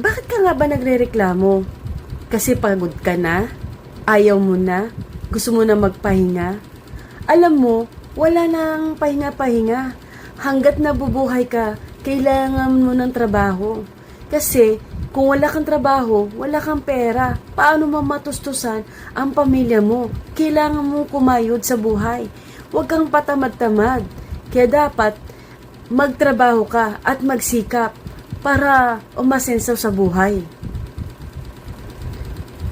Bakit ka nga ba nagrereklamo? Kasi pagod ka na? Ayaw mo na? Gusto mo na magpahinga? Alam mo, wala nang pahinga-pahinga. Hanggat nabubuhay ka, kailangan mo ng trabaho. Kasi, kung wala kang trabaho, wala kang pera. Paano mo matustusan ang pamilya mo? Kailangan mo kumayod sa buhay. Huwag kang patamad-tamad. Kaya dapat, magtrabaho ka at magsikap para umasenso sa buhay.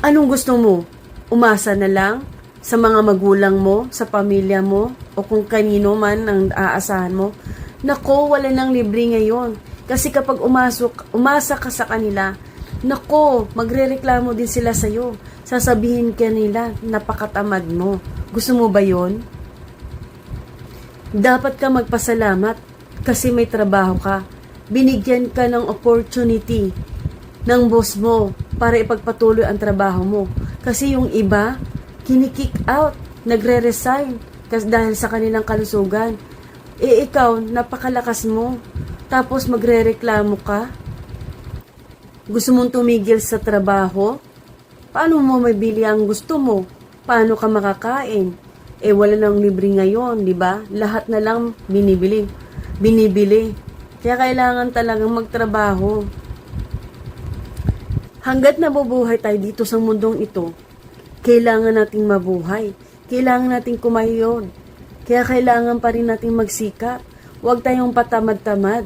Anong gusto mo? Umasa na lang sa mga magulang mo, sa pamilya mo, o kung kanino man ang aasahan mo? Nako, wala nang libre ngayon. Kasi kapag umasok, umasa ka sa kanila, nako, magrereklamo din sila sa'yo. Sasabihin ka nila, napakatamad mo. Gusto mo ba yon? Dapat ka magpasalamat kasi may trabaho ka. Binigyan ka ng opportunity ng boss mo para ipagpatuloy ang trabaho mo. Kasi yung iba, kinikick out, nagre-resign kasi dahil sa kanilang kalusugan. E ikaw, napakalakas mo. Tapos magre-reklamo ka. Gusto mong tumigil sa trabaho? Paano mo mabili ang gusto mo? Paano ka makakain? Eh wala nang libre ngayon, di ba? Lahat na lang binibili. Binibili. Kaya kailangan talagang magtrabaho. Hanggat nabubuhay tayo dito sa mundong ito, kailangan nating mabuhay. Kailangan nating kumayon. Kaya kailangan pa rin nating magsikap. Huwag tayong patamad-tamad.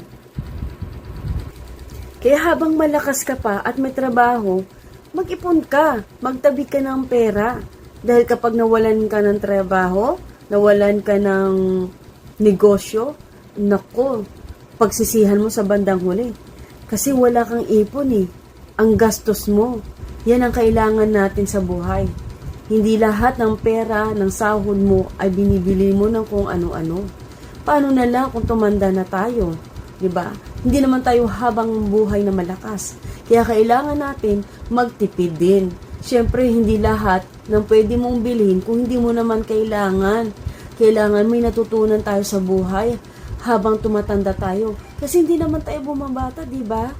Kaya habang malakas ka pa at may trabaho, mag-ipon ka, magtabi ka ng pera. Dahil kapag nawalan ka ng trabaho, nawalan ka ng negosyo, nako, pagsisihan mo sa bandang huli. Kasi wala kang ipon eh. Ang gastos mo. Yan ang kailangan natin sa buhay. Hindi lahat ng pera, ng sahod mo ay binibili mo ng kung ano-ano. Paano na lang kung tumanda na tayo? 'Di ba? Hindi naman tayo habang buhay na malakas. Kaya kailangan natin magtipid din. Siyempre, hindi lahat ng pwede mong bilhin kung hindi mo naman kailangan. Kailangan may natutunan tayo sa buhay habang tumatanda tayo. Kasi hindi naman tayo bumabata, di ba?